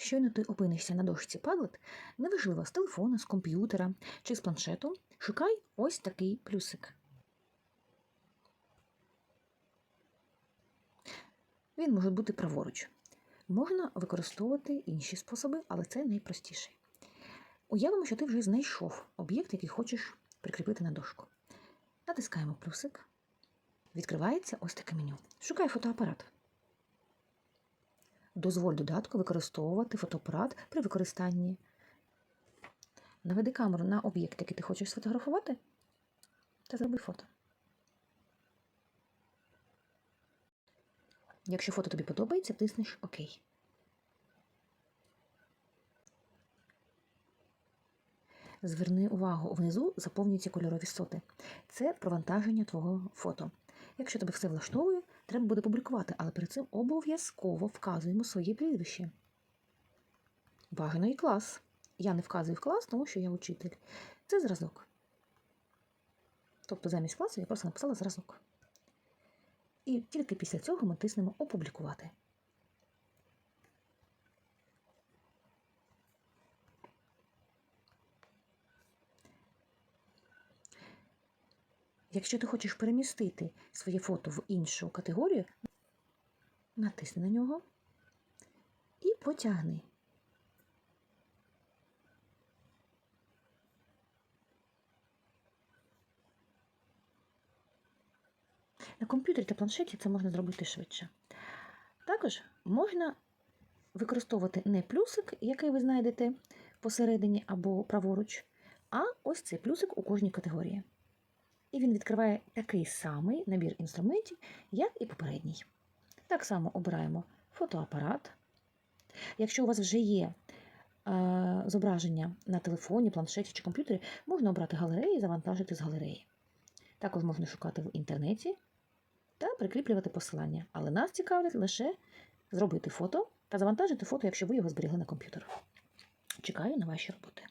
Щойно ти опинишся на дошці Padlet, неважливо з телефона, з комп'ютера чи з планшету, шукай ось такий плюсик. Він може бути праворуч. Можна використовувати інші способи, але це найпростіший. Уявимо, що ти вже знайшов об'єкт, який хочеш прикріпити на дошку. Натискаємо плюсик. Відкривається ось таке меню. Шукай фотоапарат. Дозволь додатку використовувати фотоапарат при використанні. Наведи камеру на об'єкт, який ти хочеш сфотографувати, та зроби фото. Якщо фото тобі подобається, тиснеш ОК. Зверни увагу, внизу заповнюються кольорові соти. Це провантаження твого фото. Якщо тебе все влаштовує, треба буде публікувати, але перед цим обов'язково вказуємо своє прізвище. Бажано і клас. Я не вказую в клас, тому що я учитель. Це зразок. Тобто замість класу я просто написала зразок. І тільки після цього ми тиснемо Опублікувати. Якщо ти хочеш перемістити своє фото в іншу категорію, натисни на нього і потягни. На комп'ютері та планшеті це можна зробити швидше. Також можна використовувати не плюсик, який ви знайдете посередині або праворуч, а ось цей плюсик у кожній категорії. І він відкриває такий самий набір інструментів, як і попередній. Так само обираємо фотоапарат. Якщо у вас вже є е, зображення на телефоні, планшеті чи комп'ютері, можна обрати галереї і завантажити з галереї. Також можна шукати в інтернеті та прикріплювати посилання. Але нас цікавлять лише зробити фото та завантажити фото, якщо ви його зберігли на комп'ютер. Чекаю на ваші роботи.